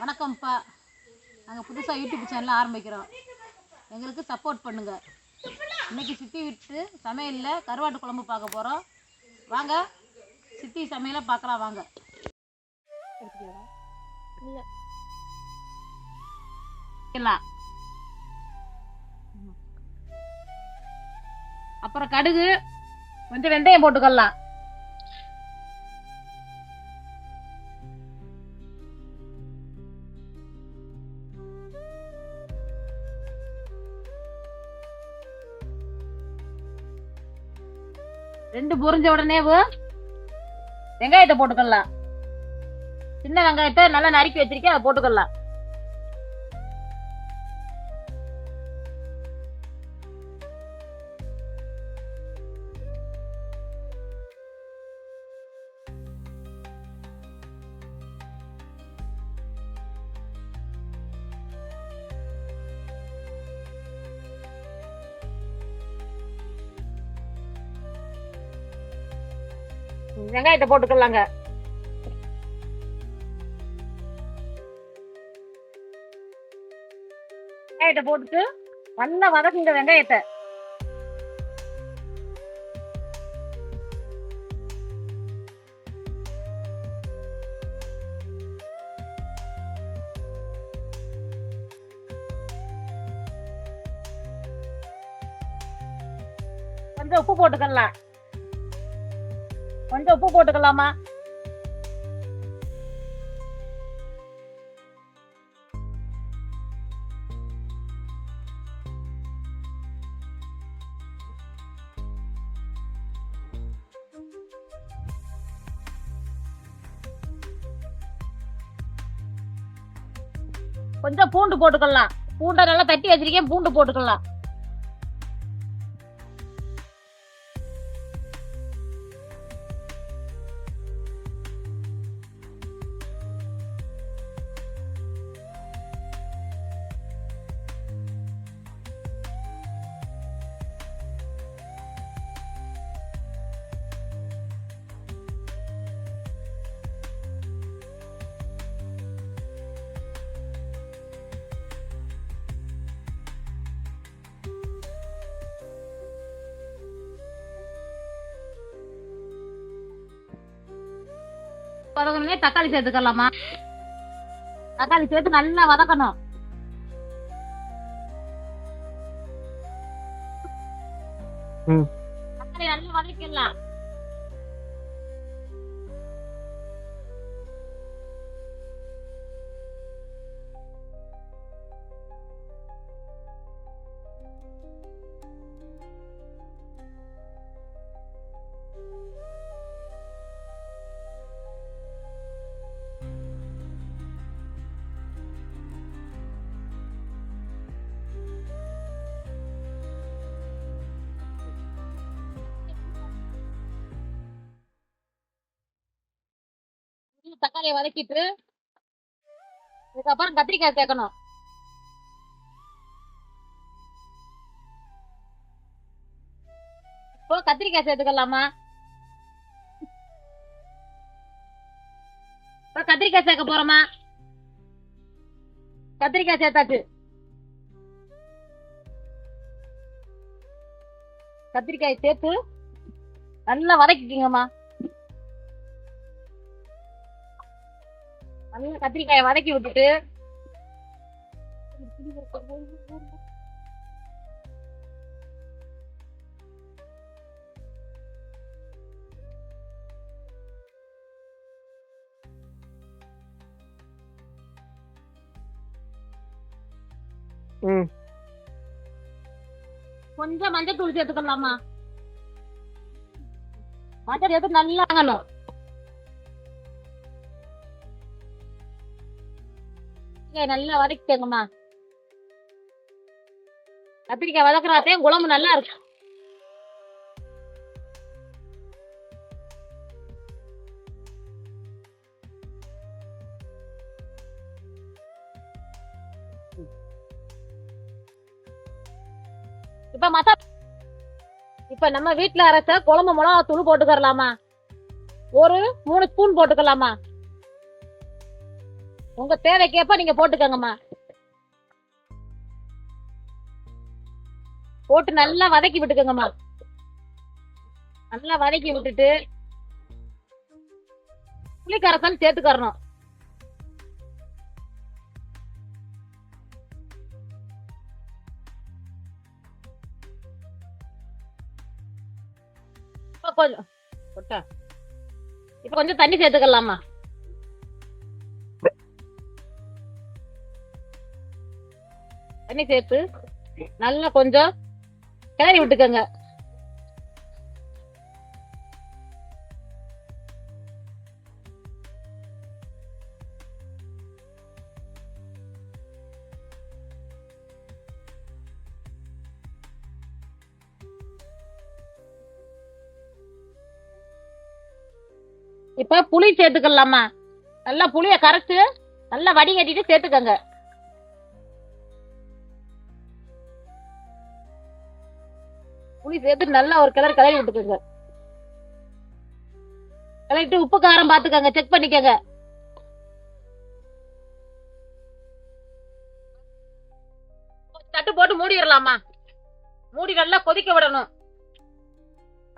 வணக்கம்ப்பா. நாங்கள் புதுசாக யூடியூப் சேனல் ஆரம்பிக்கிறோம். எங்களுக்கு சப்போர்ட் பண்ணுங்கள் இன்னைக்கு சித்தி விட்டு சமையலில் கருவாட்டு குழம்பு பார்க்க போகிறோம் வாங்க சித்தி சமையலை பார்க்கலாம் வாங்க. எல்லாம் அப்புறம் கடுகு கொஞ்சம் வெந்தயம் போட்டுக்கலாம். ரெண்டு புரிஞ்ச உடனே வெங்காயத்தை போட்டுக்கலாம். சின்ன வெங்காயத்தை நல்லா நறுக்கி வச்சிருக்கேன் அதை போட்டுக்கலாம். வெங்காயத்தை போட்டுக்கலாங்க. வெங்காயத்தை போட்டுட்டு நல்லா வதக்குங்க வெங்காயத்தை. கொஞ்சம் உப்பு போட்டுக்கலாம். கொஞ்சம் உப்பு போட்டுக்கலாமா? கொஞ்சம் பூண்டு போட்டுக்கலாம். பூண்டை நல்லா தட்டி வச்சிருக்கேன் பூண்டு போட்டுக்கலாம். வதக்கணுமே தக்காளி சேர்த்துக்கலாமா? தக்காளி சேர்த்து நல்லா வதக்கணும். தக்காளி நல்லா வதக்கிடலாம். தக்காளியை வதக்கிட்டு இதுக்கப்புறம் கத்திரிக்காய் சேர்க்கணும் இப்போ கத்திரிக்காய் சேர்த்துக்கலாமா இப்போ கத்திரிக்காய் சேர்க்க போறோமா? கத்திரிக்காய் சேர்த்தாச்சு கத்திரிக்காய் சேர்த்து நல்லா வதக்கிக்கிங்கம்மா. நல்லா கத்திரிக்காயை வதக்கி விட்டுட்டு. கொஞ்சம் மஞ்சள் தூள் சேர்த்துக்கலாமா? மஞ்சள் சேர்த்து நல்லா நல்லா வதக்கிட்டேங்கம்மா கத்திரிக்காய் வதக்குறாத்தையும் குழம்பு நல்லா இருக்கும். இப்ப மசா இப்ப நம்ம வீட்டுல அரைச்ச குழம்பு மிளகா தூள் போட்டுக்கலாமா ஒரு மூணு ஸ்பூன் போட்டுக்கலாமா? உங்க தேவைக்கேப்ப நீங்க போட்டுக்கோங்கம்மா. போட்டு நல்லா வதக்கி விட்டுக்கோங்கம்மா. நல்லா வதக்கி விட்டுட்டு புளிக்கரசன் சேர்த்துக்கறணும். கொஞ்சம் இப்ப கொஞ்சம் தண்ணி சேர்த்துக்கலாமா தண்ணி சேர்த்து நல்லா கொஞ்சம் கிளறி விட்டுக்கோங்க. இப்ப புளி சேர்த்துக்கலாமா? நல்லா புளிய கரைச்சு நல்லா வடிகட்டிட்டு சேர்த்துக்கங்க. புளி சேர்த்து நல்லா ஒரு கிளர் கிளறி விட்டுக்கோங்க. கிளறிட்டு உப்பு காரம் பாத்துக்கோங்க. செக் பண்ணிக்கோங்க. தட்டு போட்டு மூடிடலாமா? மூடி நல்லா கொதிக்க விடணும்.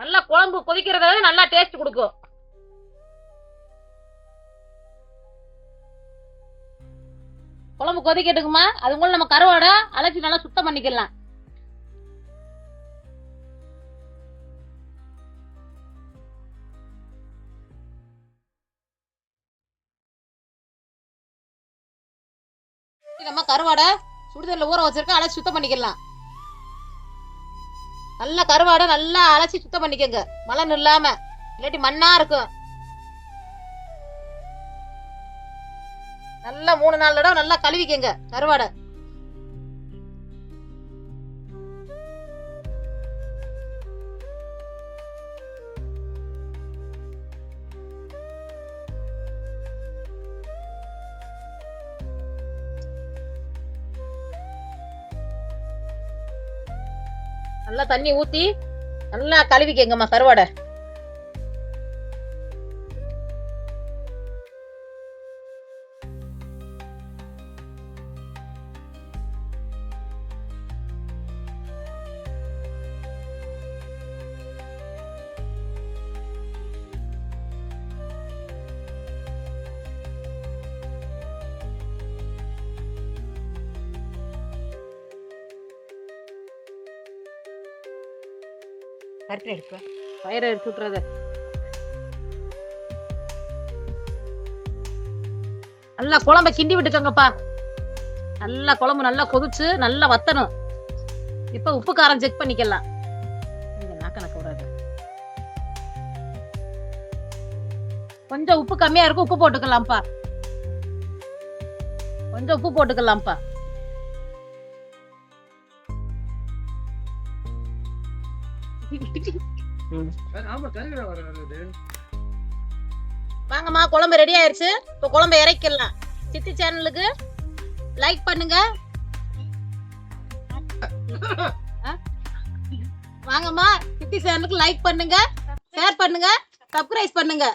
நல்லா குழம்பு கொதிக்கிறத நல்லா டேஸ்ட் கொடுக்கும். குழம்பு கொதிக்கட்டுக்குமா? மூலம் நம்ம கருவாடை அலசி நல்லா சுத்தம் பண்ணிக்கலாம். நம்ம கருவாடை சுடுதண்ணில் ஊற வச்சிருக்கேன் அலசி சுத்தம் பண்ணிக்கலாம். நல்லா கருவாடை நல்லா அலசி சுத்தம் பண்ணிக்கோங்க. மலன் இல்லாம இல்லாட்டி மண்ணா இருக்கும். நல்லா மூணு நாலு தடவை நல்லா கழுவிக்கங்க கருவாடை. நல்லா தண்ணி ஊத்தி நல்லா கழுவிக்கங்கம்மா கருவாடை. கருப்பில் எடுப்பேன் பயிரை எடுத்து விட்றது நல்லா குழம்ப கிண்டி விட்டுக்கோங்கப்பா. நல்லா குழம்பு நல்லா கொதிச்சு நல்லா வத்தணும். இப்போ உப்பு காரம் செக் பண்ணிக்கலாம் நீங்கள் நாக்கணக்க விடாது கொஞ்சம் உப்பு கம்மியா இருக்கும் உப்பு போட்டுக்கலாம்ப்பா. கொஞ்சம் உப்பு போட்டுக்கலாம்ப்பா. வாங்கம்மா குழம்பு ரெடி ஆயிருச்சு. இப்போ குழம்பு இறக்கிடலாம் சித்தி சேனலுக்கு லைக் பண்ணுங்க? வாங்கம்மா சித்தி சேனலுக்கு லைக் பண்ணுங்க. ஷேர் பண்ணுங்க. சப்ஸ்கிரைப் பண்ணுங்க.